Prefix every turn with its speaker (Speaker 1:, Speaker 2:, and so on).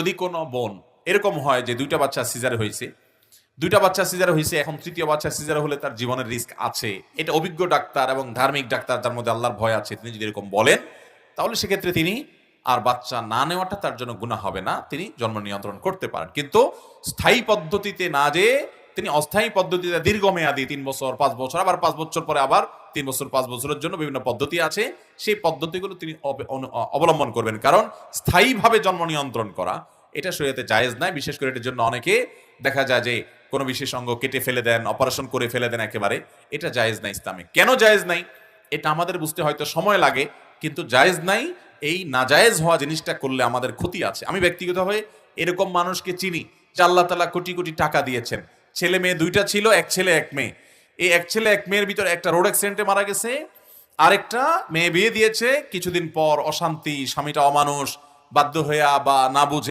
Speaker 1: যদি কোনো বোন, এরকম হয় যে দুইটা বাচ্চা সিজারে হয়েছে, দুইটা বাচ্চা সিজারে হয়েছে, এখন তৃতীয় বাচ্চা সিজারে হলে তার জীবনের রিস্ক আছে। এটা অভিজ্ঞ ডাক্তার এবং ধার্মিক ডাক্তার, যার মধ্যে আল্লাহর ভয় আছে, তিনি যদি এরকম বলেন, তাহলে সেক্ষেত্রে তিনি আর বাচ্চা না নেওয়াটা তার জন্য গুণা হবে না, তিনি জন্ম নিয়ন্ত্রণ করতে পারেন। কিন্তু স্থায়ী পদ্ধতিতে না যে তিনি অস্থায়ী পদ্ধতিতে দীর্ঘমেয়াদী তিন বছর, পাঁচ বছর, আবার পাঁচ বছর পরে আবার তিন বছর, পাঁচ বছরের জন্য বিভিন্ন পদ্ধতি আছে। সেই পদ্ধতিগুলো তিনি অব- অবলম্বন করবেন। কারণ স্থায়ীভাবে জন্ম নিয়ন্ত্রণ করা, এটা শরীয়তে জায়েজ নাই বিশেষ করে এটার জন্য অনেকে দেখা যায় যে কোনো বিশেষ অঙ্গ কেটে ফেলে দেন, অপারেশন করে ফেলে দেন একেবারে। এটা জায়েজ নাই ইসলামে। কেন জায়েজ নাই এটা আমাদের বুঝতে হয়তো সময় লাগে, কিন্তু জায়েজ নাই। এই নাজায়েজ হওয়া জিনিসটা করলে আমাদের ক্ষতি আছে। আমি ব্যক্তিগতভাবে এরকম মানুষকে চিনি, যে আল্লাহ তালা কোটি কোটি টাকা দিয়েছেন। ছেলে মেয়ে দুইটা ছিল, এক ছেলে, এক মেয়ে। এই এক ছেলে, এক মেয়ের ভিতরে একটা রোড অ্যাক্সিডেন্টে মারা গেছে, আরেকটা মেয়ে বিয়ে দিয়েছে। কিছুদিন পর অশান্তি, স্বামীটা অমানুষ, বাধ্য হইয়া বা না বুঝে